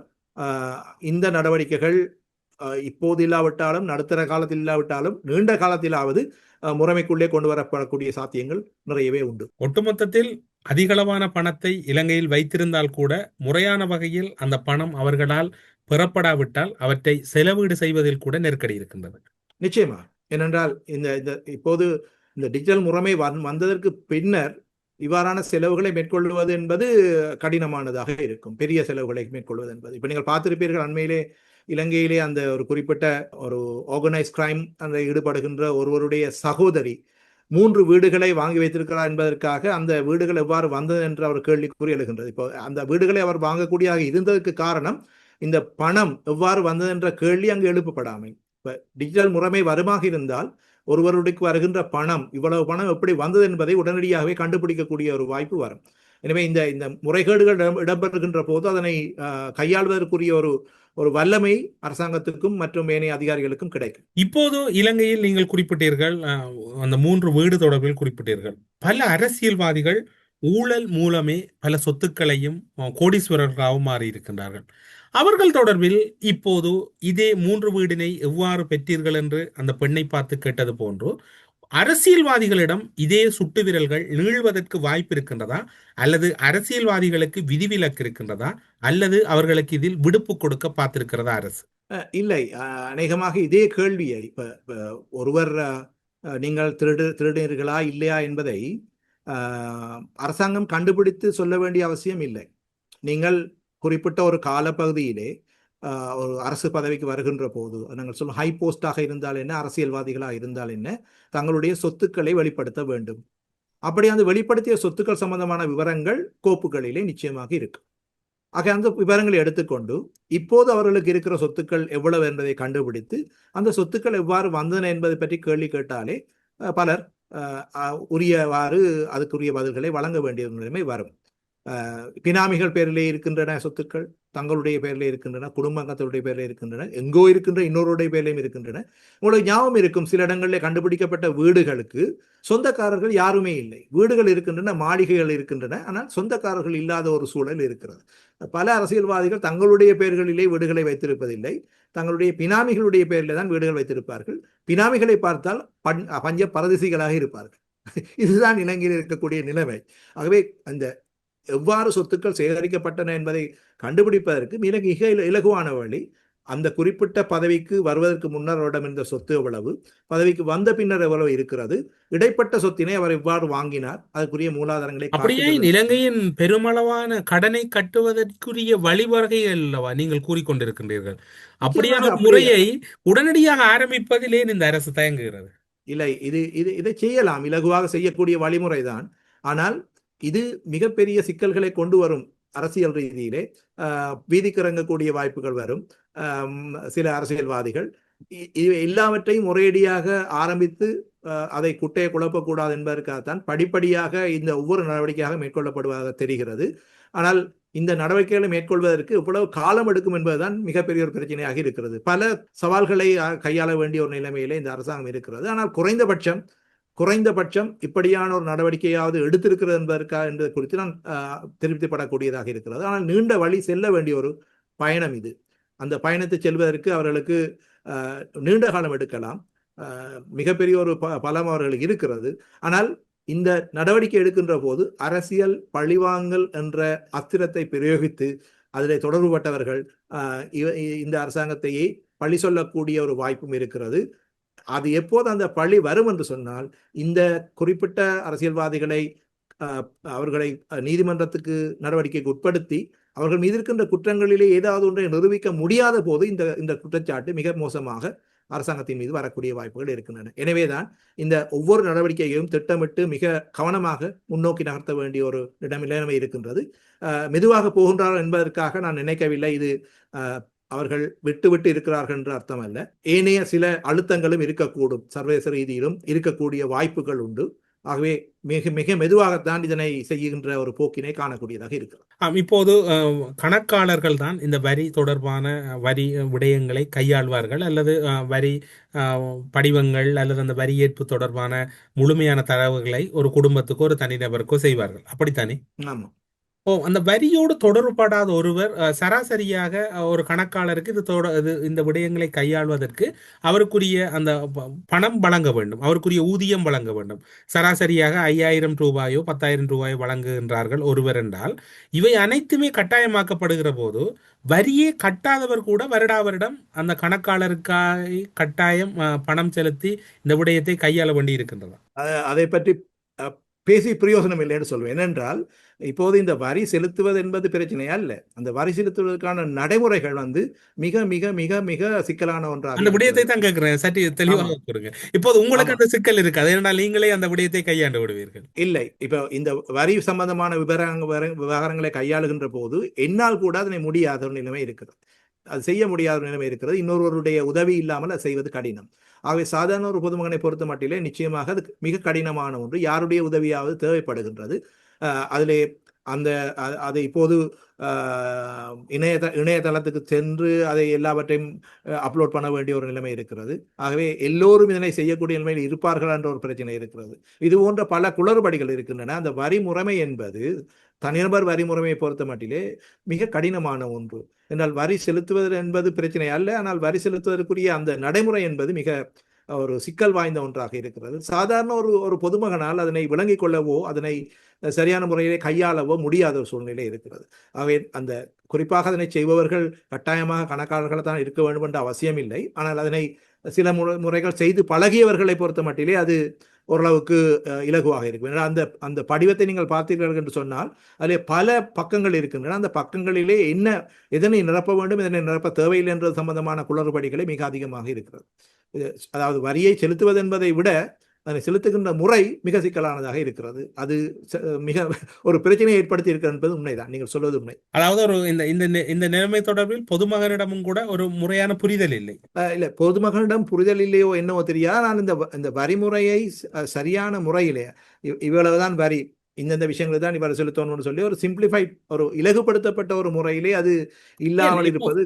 இந்த நடவடிக்கைகள் இப்போது இல்லாவிட்டாலும் நடுத்தர காலத்தில் இல்லாவிட்டாலும் நீண்ட காலத்திலாவது முறைமைக்குள்ளே கொண்டு வரப்படக்கூடிய சாத்தியங்கள் நிறையவே உண்டு. ஒட்டுமொத்தத்தில் அதிகளவான பணத்தை இலங்கையில் வைத்திருந்தால் கூட முறையான வகையில் அந்த பணம் அவர்களால் பெறப்படாவிட்டால் அவற்றை செலவீடு செய்வதில் கூட நெருக்கடி இருக்கின்றது. நிச்சயமா. ஏனென்றால் இந்த இந்த இப்போது இந்த டிஜிட்டல் முறைமை வந் வந்ததற்கு பின்னர் இவ்வாறான செலவுகளை மேற்கொள்வது என்பது கடினமானதாக இருக்கும். பெரிய செலவுகளை மேற்கொள்வது என்பது. இப்போ நீங்கள் பார்த்திருப்பீர்கள் அண்மையிலே இலங்கையிலே அந்த ஒரு குறிப்பிட்ட ஒரு ஆர்கனைஸ் கிரைம் அந்த ஈடுபடுகின்ற ஒருவருடைய சகோதரி மூன்று வீடுகளை வாங்கி வைத்திருக்கிறார் என்பதற்காக அந்த வீடுகள் எவ்வாறு வந்தது என்று அவர் கேள்விக்குறி எழுகின்றது. இப்போ அந்த வீடுகளை அவர் வாங்கக்கூடியதாக இருந்ததற்கு காரணம் இந்த பணம் எவ்வாறு வந்தது என்ற கேள்வி அங்கு எழுப்பப்படாமை. இப்போ டிஜிட்டல் முறைமை வருமாக இருந்தால் ஒருவருடைக்கு வருகின்ற பணம் இவ்வளவு பணம் எப்படி வந்தது என்பதை உடனடியாகவே கண்டுபிடிக்கக்கூடிய ஒரு வாய்ப்பு வரும். எனவே இந்த இந்த முறைகேடுகள் இடம்பெறுகின்ற போது அதனை கையாள்வதற்குரிய ஒரு ஒரு வல்லமை அரசாங்கத்துக்கும் மற்றும் ஏனைய அதிகாரிகளுக்கும் கிடைக்கும். இப்போது இலங்கையில் நீங்கள் குறிப்பிட்டீர்கள் அந்த மூன்று வீடு தொடர்பில் குறிப்பிட்டீர்கள். பல அரசியல்வாதிகள் ஊழல் மூலமே பல சொத்துக்களையும் கோடீஸ்வரர்களாகவும் மாறி இருக்கின்றார்கள் அவர்கள் தொடர்பில் இப்போது இதே மூன்று வீடினை எவ்வாறு பெற்றீர்கள் என்று அந்த பெண்ணை பார்த்து கேட்டது போன்று அரசியல்வாதிகளிடம் இதே சுட்டு விரல்கள் நீள்வதற்கு வாய்ப்பு இருக்கின்றதா? அல்லது அரசியல்வாதிகளுக்கு விதிவிலக்கு இருக்கின்றதா? அல்லது அவர்களுக்கு இதில் விடுப்பு கொடுக்க பார்த்திருக்கிறதா அரசு? இல்லை. அநேகமாக இதே கேள்வியை இப்ப ஒருவர் நீங்கள் திருடு திருடினீர்களா இல்லையா என்பதை அரசாங்கம் கண்டுபிடித்து சொல்ல வேண்டிய அவசியம் இல்லை. நீங்கள் குறிப்பிட்ட ஒரு காலப்பகுதியிலே ஒரு அரசு பதவிக்கு வருகின்ற போது நாங்கள் சொல்லும் ஹை போஸ்டாக இருந்தால் என்ன அரசியல்வாதிகளாக இருந்தால் என்ன தங்களுடைய சொத்துக்களை வெளிப்படுத்த வேண்டும். அப்படி அந்த வெளிப்படுத்திய சொத்துக்கள் சம்பந்தமான விவரங்கள் கோப்புகளிலே நிச்சயமாக இருக்கும் ஆக அந்த விவரங்களை எடுத்துக்கொண்டு இப்போது அவர்களுக்கு இருக்கிற சொத்துக்கள் எவ்வளவு என்பதை கண்டுபிடித்து அந்த சொத்துக்கள் எவ்வாறு வந்தன என்பதை பற்றி கேள்வி கேட்டாலே பலர் உரியவாறு அதுக்குரிய பதில்களை வழங்க வேண்டிய நிலைமை வரும். பினாமிகள் பேரிலே இருக்கின்றன சொத்துக்கள் தங்களுடைய பேரிலே இருக்கின்றன குடும்பங்களுடைய பேரிலே இருக்கின்றன எங்கோ இருக்கின்ற இன்னொருடைய பேரிலையும் இருக்கின்றன. உங்களுக்கு ஞாபகம் இருக்கும் சில இடங்களில் கண்டுபிடிக்கப்பட்ட வீடுகளுக்கு சொந்தக்காரர்கள் யாருமே இல்லை. வீடுகள் இருக்கின்றன மாளிகைகள் இருக்கின்றன ஆனால் சொந்தக்காரர்கள் இல்லாத ஒரு சூழல் இருக்கிறது. பல அரசியல்வாதிகள் தங்களுடைய பெயர்களிலே வீடுகளை வைத்திருப்பதில்லை. தங்களுடைய பினாமிகளுடைய பெயரில் தான் வீடுகள் வைத்திருப்பார்கள். பினாமிகளை பார்த்தால் பண் பஞ்ச பரதிசிகளாக இருப்பார்கள். இதுதான் இலங்கையில் இருக்கக்கூடிய நிலைமை. ஆகவே அந்த எவ்வாறு சொத்துக்கள் சேகரிக்கப்பட்டன என்பதை கண்டுபிடிப்பதற்கு மிக மிக இல- இலகுவான வழி அந்த குறிப்பிட்ட பதவிக்கு வருவதற்கு முன்னர் அவரிடம் இருந்த சொத்து எவ்வளவு பதவிக்கு வந்த பின்னர் எவ்வளவு இருக்கிறது இடைப்பட்ட சொத்தினை அவர் எவ்வாறு வாங்கினார் அதற்குரிய மூலாதாரங்களை அப்படியே. இலங்கையின் பெருமளவான கடனை கட்டுவதற்குரிய வழிவகை அல்லவா நீங்கள் கூறிக்கொண்டிருக்கின்றீர்கள்? அப்படியான முறையை உடனடியாக ஆரம்பிப்பதிலே இந்த அரசு தயங்குகிறது. இல்லை இது இது இதை செய்யலாம் இலகுவாக செய்யக்கூடிய வழிமுறைதான். ஆனால் இது மிகப்பெரிய சிக்கல்களை கொண்டு வரும். அரசியல் ரீதியிலே வீதிக்கு இறங்கக்கூடிய வாய்ப்புகள் வரும். சில அரசியல்வாதிகள். இ- இது எல்லாவற்றையும் ஒரேடியாக ஆரம்பித்து அதை குட்டையை குழப்பக்கூடாது என்பதற்காகத்தான் படிப்படியாக இந்த ஒவ்வொரு நடவடிக்கையாக மேற்கொள்ளப்படுவதாக தெரிகிறது. ஆனால் இந்த நடவடிக்கைகளை மேற்கொள்வதற்கு இவ்வளவு காலம் எடுக்கும் என்பதுதான் மிகப்பெரிய ஒரு பிரச்சனையாக இருக்கிறது. பல சவால்களை கையாள வேண்டிய ஒரு நிலைமையிலே இந்த அரசாங்கம் இருக்கிறது. ஆனால் குறைந்தபட்சம் குறைந்தபட்சம் இப்படியான ஒரு நடவடிக்கையாவது எடுத்திருக்கிறது என்பதற்கா என்பது குறித்து நான் அஹ், திருப்திப்படக்கூடியதாக இருக்கிறது. ஆனால் நீண்ட வழி செல்ல வேண்டிய ஒரு பயணம் இது. அந்த பயணத்தை செல்வதற்கு அவர்களுக்கு நீண்ட காலம் எடுக்கலாம். மிகப்பெரிய ஒரு ப பலம் அவர்களுக்கு இருக்கிறது. ஆனால் இந்த நடவடிக்கை எடுக்கின்ற போது அரசியல் பழிவாங்கல் என்ற அஸ்திரத்தை பிரயோகித்து அதில் தொடர்புபட்டவர்கள் இந்த அரசாங்கத்தையே பழி சொல்லக்கூடிய ஒரு வாய்ப்பும் இருக்கிறது. அது எப்போது அந்த பழி வரும் என்று சொன்னால் இந்த குறிப்பிட்ட அரசியல்வாதிகளை அவர்களை நீதிமன்றத்துக்கு நடவடிக்கைக்கு உட்படுத்தி அவர்கள் மீது இருக்கின்ற குற்றங்களிலே ஏதாவது ஒன்றை நிரூபிக்க முடியாத போது இந்த இந்த குற்றச்சாட்டு மிக மோசமாக அரசாங்கத்தின் மீது வரக்கூடிய வாய்ப்புகள் இருக்கின்றன. எனவேதான் இந்த ஒவ்வொரு நடவடிக்கையையும் திட்டமிட்டு மிக கவனமாக முன்னோக்கி நகர்த்த வேண்டிய ஒரு இடம் நிலைமை இருக்கின்றது. மெதுவாக போகின்றார்கள் என்பதற்காக நான் நினைக்கவில்லை. இது அவர்கள் விட்டு விட்டு இருக்கிறார்கள் என்ற அர்த்தம் அல்ல ஏனைய சில அழுத்தங்களும் இருக்கக்கூடும். சர்வதேச ரீதியிலும் இருக்கக்கூடிய வாய்ப்புகள் உண்டு. ஆகவே மிக மிக மெதுவாகத்தான் இதனை செய்கின்ற ஒரு போக்கினை காணக்கூடியதாக இருக்கிறது. இப்போது கணக்காளர்கள் தான் இந்த வரி தொடர்பான வரி விடயங்களை கையாள்வார்கள் அல்லது வரி படிவங்கள் அல்லது அந்த வரி ஏற்பு தொடர்பான முழுமையான தரவுகளை ஒரு குடும்பத்துக்கோ ஒரு தனிநபருக்கோ செய்வார்கள். அப்படித்தானே? ஆமாம் ஓ அந்த வரியோடு தொடர்படாத ஒருவர் சராசரியாக ஒரு கணக்காளருக்கு இது தொட இது இந்த விடயங்களை கையாள்வதற்கு அவருக்குரிய அந்த பணம் வழங்க வேண்டும். அவருக்குரிய ஊதியம் வழங்க வேண்டும். சராசரியாக ஐயாயிரம் ரூபாயோ பத்தாயிரம் ரூபாயோ வழங்குகின்றார்கள் ஒருவர் என்றால் இவை அனைத்துமே கட்டாயமாக்கப்படுகிற போது வரியே கட்டாதவர் கூட வருடா வருடம் அந்த கணக்காளருக்காய் கட்டாயம் பணம் செலுத்தி இந்த விடயத்தை கையாள வேண்டி இருக்கின்றதா அதை பற்றி பேசி பிரயோசனம் இல்லைன்னு சொல்வேன். ஏனென்றால் இப்போது இந்த வரி செலுத்துவது என்பது பிரச்சனை அல்ல. அந்த வரி செலுத்துவதற்கான நடைமுறைகள் வந்து மிக மிக மிக மிக சிக்கலான ஒன்றாக அந்த விடயத்தை. தான் கேட்கிறேன். சற்று தெளிவாக ஆமா. கூறுங்க இப்போது உங்களுக்கு. அந்த சிக்கல் இருக்காது ஏனென்றால் நீங்களே அந்த விடயத்தை கையாண்டு விடுவீர்கள். இல்லை. இப்போ இந்த வரி சம்பந்தமான விவரங்க விவர- விவகாரங்களை கையாளுகின்ற போது என்னால் கூட அதனை முடியாத ஒரு நிலைமை இருக்கிறது. அது செய்ய முடியாத ஒரு நிலைமை இருக்கிறது. இன்னொருவருடைய உதவி இல்லாமல் அது செய்வது கடினம். ஆகவே சாதாரண ஒரு பொதுமகனை பொறுத்த மட்டிலே நிச்சயமாக அது மிக கடினமான ஒன்று. யாருடைய உதவியாவது தேவைப்படுகின்றது. அதிலே அந்த அதை இப்போது அஹ், இணையத இணையதளத்துக்கு சென்று அதை எல்லாவற்றையும் அப்லோட் பண்ண வேண்டிய ஒரு நிலைமை இருக்கிறது. ஆகவே எல்லோரும் இதனை செய்யக்கூடிய நிலைமையில் இருப்பார்கள் என்ற ஒரு பிரச்சனை இருக்கிறது. இது போன்ற பல குளறுபடிகள் இருக்கின்றன. அந்த வரி முறைமை என்பது தனிநபர் வரி முறைமையை பொறுத்த மட்டிலே மிக கடினமான ஒன்று. என்றால் வரி செலுத்துவது என்பது பிரச்சனை அல்ல. ஆனால் வரி செலுத்துவதற்குரிய அந்த நடைமுறை என்பது மிக ஒரு சிக்கல் வாய்ந்த ஒன்றாக இருக்கிறது. சாதாரண ஒரு ஒரு பொதுமகனால் அதனை விளங்கிக் கொள்ளவோ அதனை சரியான முறையிலே கையாளவோ முடியாத ஒரு சூழ்நிலை இருக்கிறது. ஆகவே அந்த குறிப்பாக அதனை செய்பவர்கள் கட்டாயமாக கணக்காளர்கள் தான் இருக்க வேண்டும் என்ற அவசியம் இல்லை. ஆனால் அதனை சில முறை முறைகள் செய்து பழகியவர்களை பொறுத்த மட்டிலே அது ஓரளவுக்கு இலகுவாக இருக்கும். ஏன்னா அந்த அந்த படிவத்தை நீங்கள் பார்த்தீர்கள் என்று சொன்னால் அதில் பல பக்கங்கள் இருக்கின்றன. அந்த பக்கங்களிலே என்ன எதனை நிரப்ப வேண்டும் எதனை நிரப்ப தேவையில்லை என்ற சம்பந்தமான குளறுபடிகளை மிக அதிகமாக இருக்கிறது. அதாவது வரியை செலுத்துவது என்பதை விட அதனை செலுத்துகின்ற முறை மிக சிக்கலானதாக இருக்கிறது. அது மிக ஒரு பிரச்சனையை ஏற்படுத்தி இருக்கிறது என்பது உண்மைதான். நீங்கள் சொல்வது உண்மை. அதாவது ஒரு இந்த இந்த நிலைமை தொடர்பில் பொதுமகனிடமும் கூட ஒரு முறையான புரிதல் இல்லை. இல்ல. பொதுமக்களிடம் புரிதல் இல்லையோ என்னவோ தெரியாது. நான் இந்த இந்த வரிமுறையை சரியான முறையிலே இவ்- இவ்வளவுதான் வரி இந்தந்த விஷயங்களை தான் இவர் செலுத்தணும்னு சொல்லி ஒரு சிம்பிளிஃபைட் ஒரு இலகுபடுத்தப்பட்ட ஒரு முறையிலே அது இல்லாமல் இருப்பது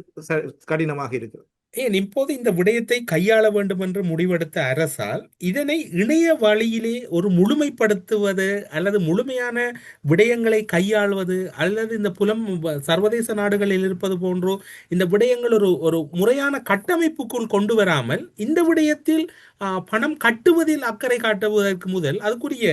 கடினமாக இருக்கு ஏன் இப்போது இந்த விடயத்தை கையாள வேண்டும் என்று முடிவெடுத்த அரசால் இதனை இணைய வழியிலே ஒரு முழுமைப்படுத்துவது அல்லது முழுமையான விடயங்களை கையாள்வது அல்லது இந்த புலம் சர்வதேச நாடுகளில் இருப்பது போன்றோ இந்த விடயங்கள் ஒரு ஒரு முறையான கட்டமைப்புக்குள் கொண்டு வராமல் இந்த விடயத்தில் பணம் கட்டுவதில் அக்கறை காட்டுவதற்கு முதல் அதுக்குரிய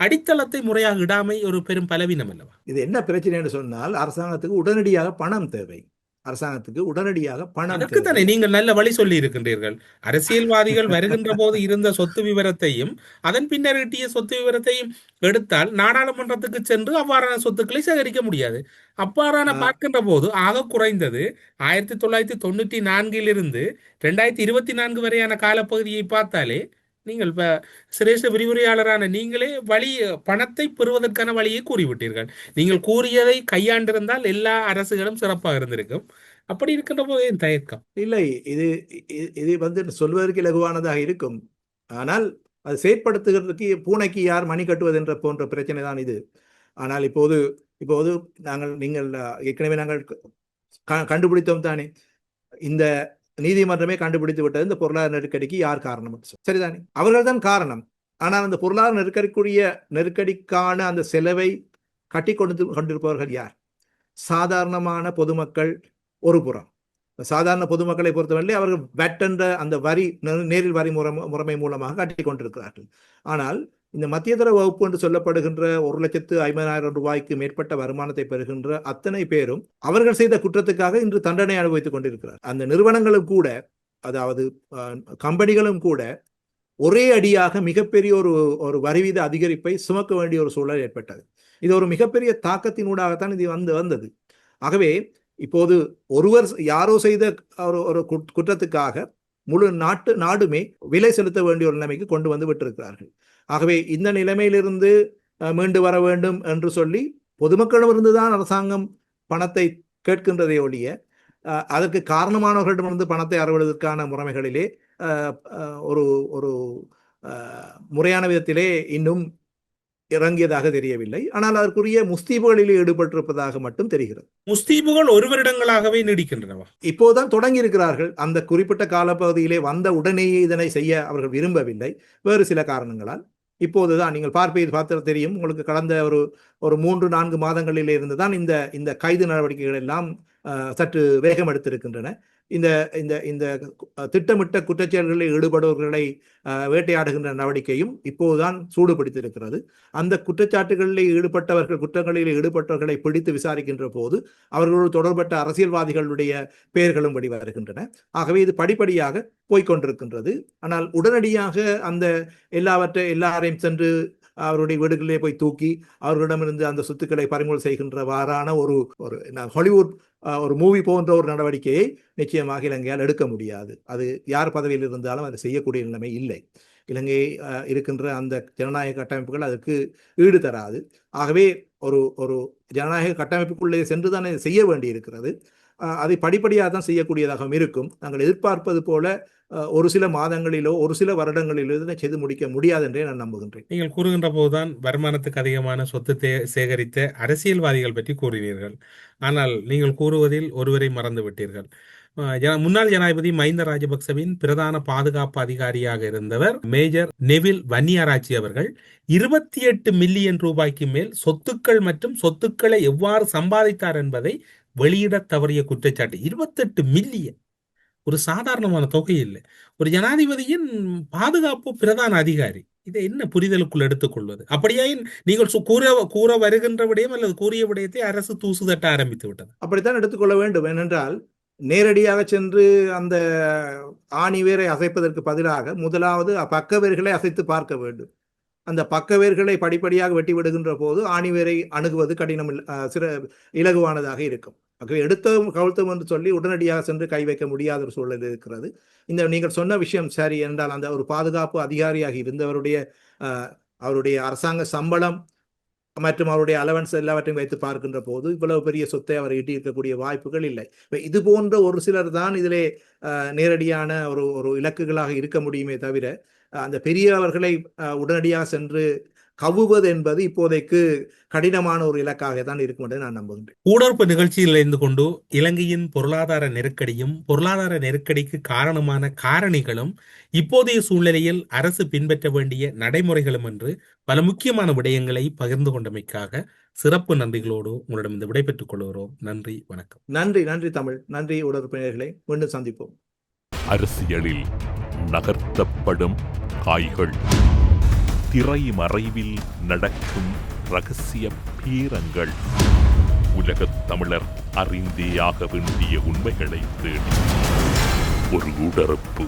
அடித்தளத்தை முறையாக இடாமை ஒரு பெரும் பலவீனம் அல்லவா? இது என்ன பிரச்சனைன்னு சொன்னால் அரசாங்கத்துக்கு உடனடியாக பணம் தேவை. அரசாங்கத்துக்கு உடனடியாக பணம் தானே நீங்கள் நல்ல வழி சொல்லி இருக்கின்றீர்கள் அரசியல்வாதிகள் வருகின்ற போது இருந்த சொத்து விவரத்தையும் அதன் பின்னர் ஈட்டிய சொத்து விவரத்தையும் எடுத்தால் நாடாளுமன்றத்துக்கு சென்று அவ்வாறான சொத்துக்களை சேகரிக்க முடியாது. அவ்வாறான ஆ. பார்க்கின்ற போது ஆக குறைந்தது ஆயிரத்தி தொள்ளாயிரத்தி தொண்ணூற்றி நான்கிலிருந்து ரெண்டாயிரத்தி இருபத்தி நான்கு வரையான காலப்பகுதியை பார்த்தாலே நீங்கள் இப்போ சிரேஷ்ட விரிவுரையாளரான நீங்களே வழி பணத்தை பெறுவதற்கான வழியை கூறிவிட்டீர்கள். நீங்கள் கூறியதை கையாண்டிருந்தால் எல்லா அரசுகளும் சிறப்பாக இருந்திருக்கும். அப்படி இருக்கின்ற போது என் தயக்கம்? இல்லை இது இது வந்து சொல்வதற்கு இலகுவானதாக இருக்கும். ஆனால் அது செயற்படுத்துகிறதுக்கு பூனைக்கு யார் மணி கட்டுவது என்ற போன்ற பிரச்சனை தான் இது. ஆனால் இப்போது இப்போது நாங்கள் நீங்கள் ஏற்கனவே நாங்கள் க- கண்டுபிடித்தோம் தானே. இந்த நீதிமன்றமே கண்டுபிடித்து விட்டது. இந்த பொருளாதார நெருக்கடிக்கு யார் காரணம்? சரிதானே? அவர்கள் தான் காரணம். ஆனால் அந்த பொருளாதார நெருக்கடிக்குரிய நெருக்கடிக்கான அந்த செலவை கட்டி கொண்டு கொண்டிருப்பவர்கள் யார்? சாதாரணமான பொதுமக்கள் ஒரு புறம். சாதாரண பொதுமக்களை பொறுத்தவரை அவர்கள் வெட்டென்ற என்ற அந்த வரி நேரில் வரி முறை முறைமை மூலமாக கட்டி கொண்டிருக்கிறார்கள். ஆனால் இந்த மத்தியதர வகுப்பு என்று சொல்லப்படுகின்ற ஒரு லட்சத்து ஐம்பதாயிரம் ரூபாய்க்கு மேற்பட்ட வருமானத்தை பெறுகின்ற அத்தனை பேரும் அவர்கள் செய்த குற்றத்துக்காக இன்று தண்டனை அனுபவித்துக் கொண்டிருக்கிறார். அந்த நிறுவனங்களும் கூட அதாவது கம்பெனிகளும் கூட ஒரே அடியாக மிகப்பெரிய ஒரு ஒரு வரிவீத அதிகரிப்பை சுமக்க வேண்டிய ஒரு சூழல் ஏற்பட்டது. இது ஒரு மிகப்பெரிய தாக்கத்தினூடாகத்தான் இது வந்து வந்தது. ஆகவே இப்போது ஒருவர் யாரோ செய்த ஒரு ஒரு குற்றத்துக்காக முழு நாட்டு நாடுமே விலை செலுத்த வேண்டிய ஒரு நிலைமைக்கு கொண்டு வந்து விட்டிருக்கிறார்கள். ஆகவே இந்த நிலைமையிலிருந்து மீண்டு வர வேண்டும் என்று சொல்லி பொதுமக்களிடமிருந்து தான் அரசாங்கம் பணத்தை கேட்கின்றதை ஒழிய அதற்கு காரணமானவர்களிடமிருந்து பணத்தை அறவதற்கான முறைமைகளிலே அஹ், ஒரு ஒரு முறையான விதத்திலே இன்னும் இறங்கியதாக தெரியவில்லை. ஆனால் அதற்குரிய முஸ்தீபுகளிலே ஈடுபட்டிருப்பதாக மட்டும் தெரிகிறது. முஸ்தீபுகள் ஒரு வருடங்களாகவே நீடிக்கின்றனவா? இப்போதுதான் தொடங்கி இருக்கிறார்கள் அந்த குறிப்பிட்ட காலப்பகுதியிலே வந்த உடனேயே இதனை செய்ய அவர்கள் விரும்பவில்லை. வேறு சில காரணங்களால். இப்போது தான் நீங்கள் பார்ப்பது பார்த்தால் தெரியும். உங்களுக்கு கடந்த ஒரு ஒரு மூன்று நான்கு மாதங்களிலே இருந்து தான் இந்த இந்த கைது நடவடிக்கைகள் எல்லாம் சற்று வேகம் எடுத்திருக்கின்றன. இந்த இந்த இந்த திட்டமிட்ட குற்றச்செயல்களில் ஈடுபடுபவர்களை வேட்டையாடுகின்ற நடவடிக்கையும் இப்போதுதான் சூடு பிடித்திருக்கிறது அந்த குற்றச்சாட்டுகளில் ஈடுபட்டவர்கள் குற்றங்களில் ஈடுபட்டவர்களை பிடித்து விசாரிக்கின்ற போது அவர்களோடு தொடர்பட்ட அரசியல்வாதிகளுடைய பெயர்களும் வெளிவருகின்றன. ஆகவே இது படிப்படியாக போய்கொண்டிருக்கின்றது ஆனால் உடனடியாக அந்த எல்லாவற்றை எல்லாரையும் சென்று அவருடைய வீடுகளிலே போய் தூக்கி அவர்களிடமிருந்து அந்த சொத்துக்களை பறிமுதல் செய்கின்றவாறான ஒரு ஒரு ஹாலிவுட் ஒரு மூவி போன்ற ஒரு நடவடிக்கையை நிச்சயமாக இலங்கையால் எடுக்க முடியாது. அது யார் பதவியில் இருந்தாலும் அதை செய்யக்கூடிய நிலைமை இல்லை. இலங்கை இருக்கின்ற அந்த ஜனநாயக கட்டமைப்புகள் அதற்கு ஈடு தராது. ஆகவே ஒரு ஒரு ஜனநாயக கட்டமைப்புக்குள்ளே சென்று தான் இதை செய்ய வேண்டி இருக்கிறது அதை படிப்படியாக தான் செய்யக்கூடியதாகவும் இருக்கும். நாங்கள் எதிர்பார்ப்பது போல ஒரு சில மாதங்களிலோ ஒரு சில வருடங்களிலோ இதனை செய்து முடிக்க முடியாது என்றே நான் நம்புகின்றேன். நீங்கள் கூறுகின்ற போதுதான் வருமானத்துக்கு அதிகமான சொத்து சேகரித்த அரசியல்வாதிகள் பற்றி கூறினீர்கள். ஆனால் நீங்கள் கூறுவதில் ஒருவரை மறந்து விட்டீர்கள். ஜன- முன்னாள் ஜனாதிபதி மஹிந்த ராஜபக்சவின் பிரதான பாதுகாப்பு அதிகாரியாக இருந்தவர் மேஜர் நெவில் வன்னியாராச்சி அவர்கள் இருபத்தி எட்டு மில்லியன் ரூபாய்க்கு மேல் சொத்துக்கள் மற்றும் சொத்துக்களை எவ்வாறு சம்பாதித்தார் என்பதை வெளியிட தவறிய குற்றச்சாட்டு. இருபத்தெட்டு மில்லியன். ஒரு சாதாரணமான தொகை இல்லை. ஒரு ஜனாதிபதியின் பாதுகாப்பு பிரதான அதிகாரி. இதை என்ன புரிதலுக்குள் எடுத்துக்கொள்வது அப்படியாயின் நீங்கள் சு- கூற கூற வருகின்ற விடயம் அல்லது கூறிய விடயத்தை அரசு தூசு தட்ட ஆரம்பித்து விட்டது. அப்படித்தான் எடுத்துக்கொள்ள வேண்டும். ஏனென்றால் நேரடியாக சென்று அந்த ஆணி வேரை அசைப்பதற்கு பதிலாக முதலாவது பக்கவேர்களை அசைத்து பார்க்க வேண்டும். அந்த பக்கவேர்களை படிப்படியாக வெட்டி விடுகின்ற போது ஆணிவேரை அணுகுவது கடினம் சிற இலகுவானதாக இருக்கும். ஆகவே எடுத்தவும் கவிழ்த்தோம் என்று சொல்லி உடனடியாக சென்று கை வைக்க முடியாத ஒரு சூழல் இருக்கிறது. இந்த நீங்கள் சொன்ன விஷயம் சரி என்றால் அந்த ஒரு பாதுகாப்பு அதிகாரியாக இருந்தவருடைய அவருடைய அரசாங்க சம்பளம் மற்றும் அவருடைய அலவன்ஸ் எல்லாவற்றையும் வைத்து பார்க்கின்ற போது இவ்வளவு பெரிய சொத்தை அவர் ஈட்டியிருக்கக்கூடிய வாய்ப்புகள் இல்லை. இப்போ இது போன்ற ஒரு சிலர் தான் இதிலே நேரடியான ஒரு ஒரு இலக்குகளாக இருக்க முடியுமே தவிர அந்த பெரியவர்களை உடனடியாக சென்று கவுவது என்பது இப்போதைக்கு கடினமான ஒரு இலக்காக தான் இருக்கும் என்று நான் நம்புகின்றேன். கூடற்பு நிகழ்ச்சியில் இணைந்து கொண்டு இலங்கையின் பொருளாதார நெருக்கடியும் பொருளாதார நெருக்கடிக்கு காரணமான காரணிகளும் இப்போதைய சூழ்நிலையில் அரசு பின்பற்ற வேண்டிய நடைமுறைகளும் என்று பல முக்கியமான விடயங்களை பகிர்ந்து கொண்டமைக்காக சிறப்பு நன்றிகளோடு உங்களிடம் இந்த விடைபெற்றுக் கொள்கிறோம். நன்றி வணக்கம். நன்றி நன்றி தமிழ். நன்றி உடற்பினர்களை மீண்டும் சந்திப்போம். அரசியலில் நகர்த்தப்படும் காய்கள். திரைமறைவில் நடக்கும் ரகசிய பீரங்கள். உலகத் தமிழர் அறிந்தேயாக வேண்டிய உண்மைகளை தேடி. ஒரு உடறுப்பு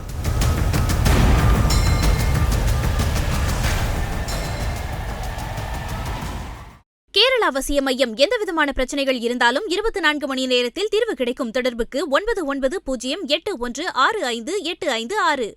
கேரள அவசிய மையம் எந்தவிதமான பிரச்சனைகள் இருந்தாலும் இருபத்தி நான்கு மணி நேரத்தில் தீர்வு கிடைக்கும் தொடர்புக்கு ஒன்பது ஒன்பது பூஜ்ஜியம் எட்டு ஒன்று ஆறு ஐந்து எட்டு ஐந்து ஆறு.